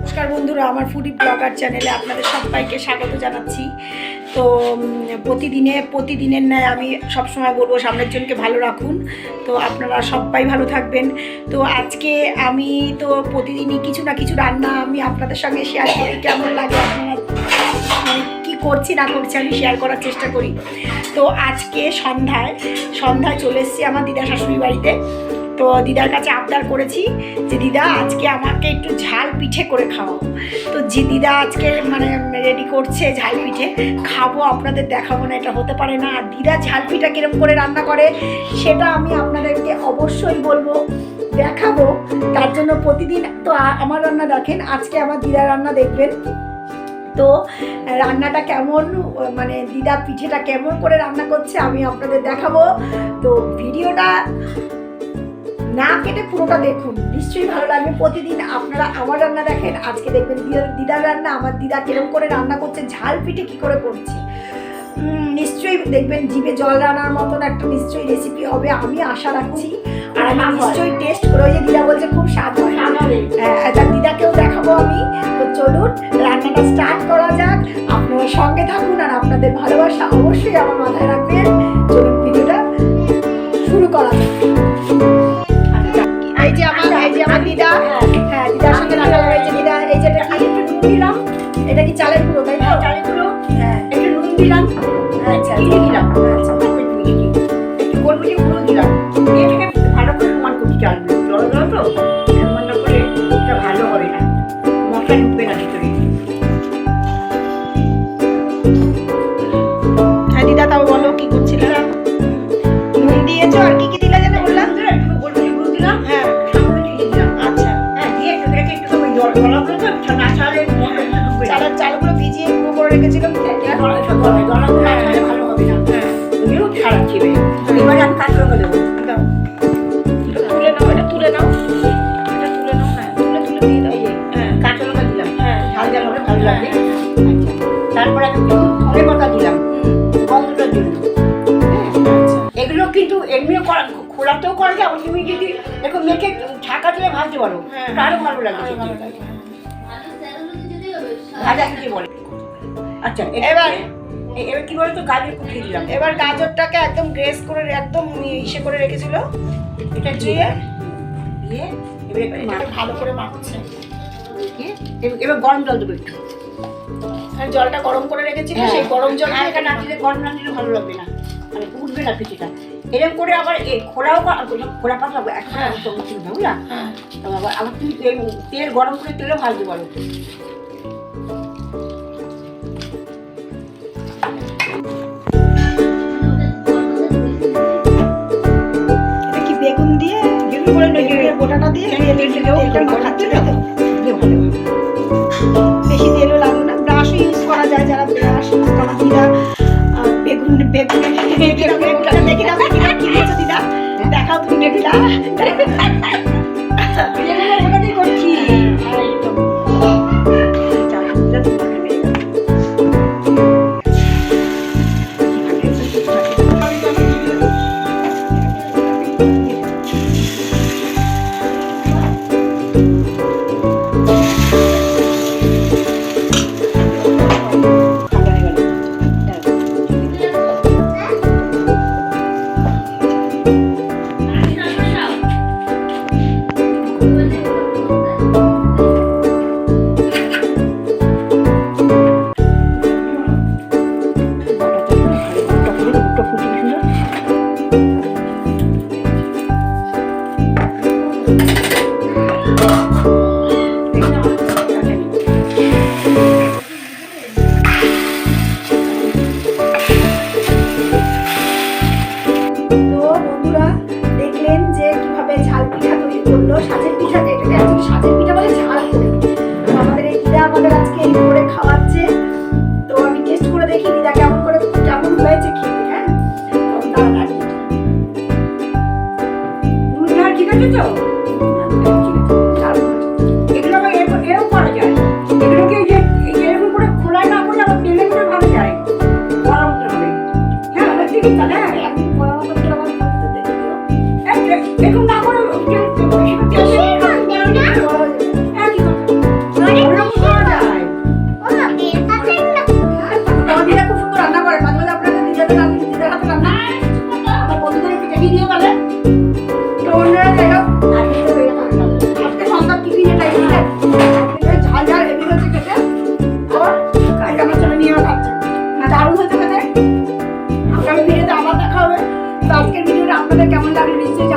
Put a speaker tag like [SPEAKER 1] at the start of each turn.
[SPEAKER 1] নমস্কার বন্ধুরা, আমার ফুডি ব্লগার চ্যানেলে আপনাদের সবাইকে স্বাগত জানাচ্ছি। তো প্রতিদিনে, প্রতিদিনের ন্যায় আমি সবসময় বলব সামনের জনকে ভালো রাখুন। তো আপনারা সবাই ভালো থাকবেন। তো আজকে আমি তো প্রতিদিনই কিছু না কিছু রান্না আমি আপনাদের সঙ্গে শেয়ার করি। কেমন লাগে আপনারা করছি, না করছি আমি শেয়ার করার চেষ্টা করি। তো আজকে সন্ধ্যায় সন্ধ্যায় চলে এসেছি আমার দিদা শাশুড়ি বাড়িতে। তো দিদার কাছে আবদার করেছি যে, দিদা, আজকে আমাকে একটু ঝাল পিঠে করে খাওয়াও। তো যে দিদা আজকে মানে রেডি করছে ঝাল পিঠে, খাব, আপনাদের দেখাবো না, এটা হতে পারে না। আর দিদা ঝাল পিঠা কিরম করে রান্না করে, সেটা আমি আপনাদেরকে অবশ্যই বলব, দেখাবো। তার জন্য প্রতিদিন তো আমার রান্না দেখেন, আজকে আমার দিদার রান্না দেখবেন। তো রান্নাটা কেমন মানে দিদা পিঠেটা কেমন করে রান্না করছে আমি আপনাদের দেখাবো। তো ভিডিওটা না কেটে পুরোটা দেখুন নিশ্চয়ই ভালো লাগবে। প্রতিদিন আপনারা আমার রান্না দেখেন আজকে দেখবেন দিদার রান্না আমার দিদা কিরম করে রান্না করছে ঝাল পিঠে কি করে করছে। নিশ্চয়ই দেখবেন জিভে জল রান্নার মতন একটা নিশ্চয়ই রেসিপি হবে আমি আশা রাখছি। আর আমি নিশ্চয়ই টেস্ট করে ওই যে দিদা বলছে খুব স্বাদ হয়। হ্যাঁ, দিদাকেও দেখাবো আমি। তো চলুন রান্নাটা স্টার্ট সঙ্গে থাকুন আর আপনাদের ভালোবাসা অবশ্যই আমার মাথায় রাখবেন। চলুন ভিডিওটা শুরু করা যাক। এই যে আমার এই যে আমার দিদা। হ্যাঁ দিদার সঙ্গে রাখা লাগাইছে দিদা এই যে এটা কি? একটু নুন দিলাম এটা কি চালের গুঁড়ো তাই না চালের গুঁড়ো। হ্যাঁ।
[SPEAKER 2] একটু নুন দিলাম।
[SPEAKER 1] আচ্ছা
[SPEAKER 2] দিয়ে দিলাম।
[SPEAKER 1] হ্যাঁ
[SPEAKER 2] ঝাল ঝাল হবে ভালো লাগবে আচ্ছা তারপরে একটু ধনে পাতা দিলাম গন্ধটার জন্য হ্যাঁ এগুলো কিন্তু এমনিও করা খোলাতেও করা যায় তুমি যদি দেখো মেখে ঢাকা দিয়ে ভাজতে পারো
[SPEAKER 1] হ্যাঁ।
[SPEAKER 2] আরও ভালো লাগে
[SPEAKER 1] হ্যাঁ।
[SPEAKER 2] ভাজা বলে আচ্ছা
[SPEAKER 1] এবার?
[SPEAKER 2] এবার কি বলতো গাজর কুচিয়ে দিলাম।
[SPEAKER 1] এবার গাজরটাকে একদম গ্রেস করে একদম ইসে করে রেখেছিল।
[SPEAKER 2] এটা দিয়ে দিয়ে এবার
[SPEAKER 1] এটাকে ভালো করে মাখছে।
[SPEAKER 2] এবার- এবার গরম জল দেবো একটু।
[SPEAKER 1] আর জলটা গরম করে রেখেছিল
[SPEAKER 2] হ্যাঁ।
[SPEAKER 1] সেই গরম জল
[SPEAKER 2] হালকা না দিলে গরম না দিলে ভালো লাগবে না। মানে উঠবে না পিঠিটা এরকম করে আবার এ খোলাও খোলা পাতলা একটা
[SPEAKER 1] হ্যাঁ।
[SPEAKER 2] বুঝলা?
[SPEAKER 1] হ্যাঁ।
[SPEAKER 2] আবার আবার তুমি তেল তেল গরম করে তেলও ভাজতে পারো।
[SPEAKER 1] বেগুনের গোটাটা দিয়ে তেলটা মাখাচ্ছিল তো। বেশি তেলও লাগবে না। ব্রাশও ইউজ করা যায় যারা ব্রাশ ইউজ করা দিদা বেগুন বেগুন বেগুনটা দেখি দাও দেখি দাও কি দিদা? দেখাও তুমি বেগুনটা
[SPEAKER 2] আছে তো। এগুলো আবার এরকম করা যায়। এগুলোকে এই যে এরকম করে খোলা না করে আবার তেলে করে ভালো যায়। গরম হবে। হ্যাঁ ঠিক আছে
[SPEAKER 1] আপনাদের কেমন লাগল নিশ্চয়ই